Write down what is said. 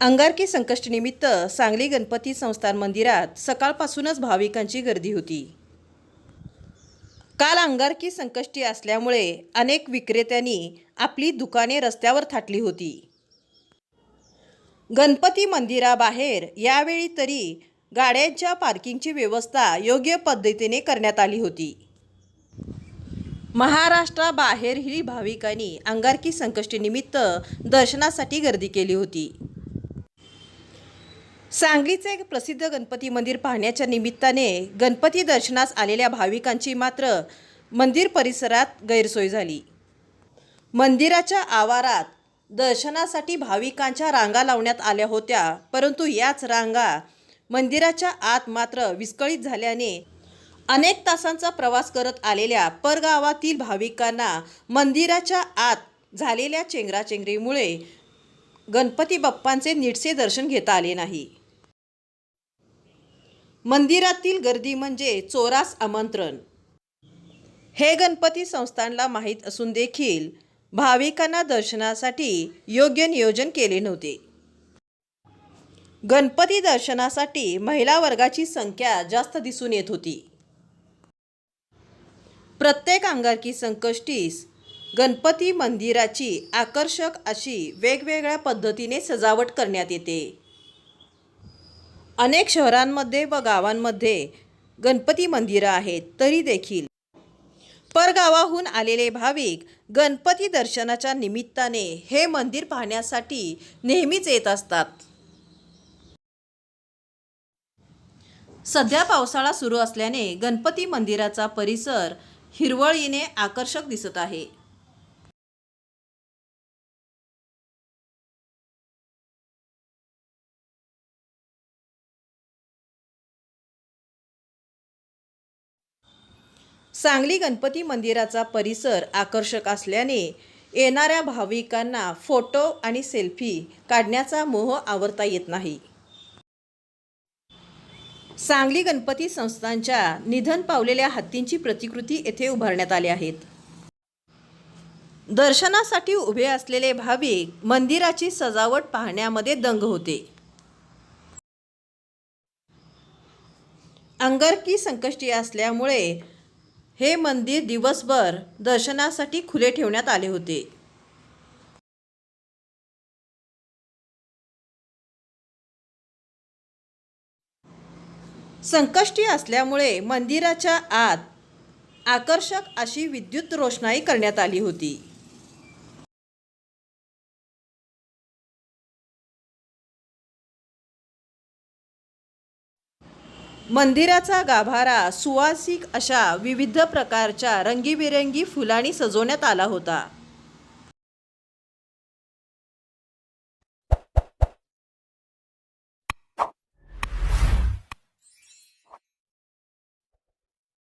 अंगारकी संकष्टीनिमित्त सांगली गणपती संस्थान मंदिरात सकाळपासूनच भाविकांची गर्दी होती. काल अंगारकी संकष्टी असल्यामुळे अनेक विक्रेत्यांनी आपली दुकाने रस्त्यावर थाटली होती. गणपती मंदिराबाहेर यावेळी तरी गाड्यांच्या पार्किंगची व्यवस्था योग्य पद्धतीने करण्यात आली होती. महाराष्ट्राबाहेरही भाविकांनी अंगारकी संकष्टीनिमित्त दर्शनासाठी गर्दी केली होती. सांगलीचे एक प्रसिद्ध गणपती मंदिर पाहण्याच्या निमित्ताने गणपती दर्शनास आलेल्या भाविकांची मात्र मंदिर परिसरात गैरसोय झाली. मंदिराच्या आवारात दर्शनासाठी भाविकांच्या रांगा लावण्यात आल्या होत्या परंतु याच रांगा मंदिराच्या आत मात्र विस्कळीत झाल्याने अनेक तासांचा प्रवास करत आलेल्या परगावातील भाविकांना मंदिराच्या आत झालेल्या चेंगराचेंगरीमुळे गणपती बाप्पांचे नीटसे दर्शन घेता आले नाही. मंदिरातील गर्दी म्हणजे चोरास आमंत्रण. हे गणपती संस्थानला माहीत असून देखील भाविकांना दर्शनासाठी योग्य नियोजन केले नव्हते. गणपती दर्शनासाठी महिला वर्गाची संख्या जास्त दिसून येत होती. प्रत्येक अंगारकी संकष्टीस गणपती मंदिराची आकर्षक अशी वेगवेगळ्या पद्धतीने सजावट करण्यात येते. अनेक शहरांमध्ये व गावांमध्ये गणपती मंदिरं आहेत तरी देखील. परगावाहून आलेले भाविक गणपती दर्शनाच्या निमित्ताने हे मंदिर पाहण्यासाठी नेहमीच येत असतात. सध्या पावसाळा सुरू असल्याने गणपती मंदिराचा परिसर हिरवळीने आकर्षक दिसत आहे. सांगली गणपती मंदिराचा परिसर आकर्षक असल्याने येणाऱ्या भाविकांना फोटो आणि सेल्फी काढण्याचा मोह आवरता येत नाही. सांगली गणपती संस्थांच्या निधन पावलेल्या हत्तींची प्रतिकृती येथे उभारण्यात आल्या आहेत. दर्शनासाठी उभे असलेले भाविक मंदिराची सजावट पाहण्यामध्ये दंग होते. अंगारकी संकष्टी असल्यामुळे हे मंदिर दिवसभर दर्शनासाठी खुले ठेवण्यात आले होते. संकष्टी असल्यामुळे मंदिराच्या आत आकर्षक अशी विद्युत रोषणाई करण्यात आली होती. मंदिराचा गाभारा सुवासिक अशा विविध प्रकारच्या रंगीबेरंगी फुलांनी सजवण्यात आला होता.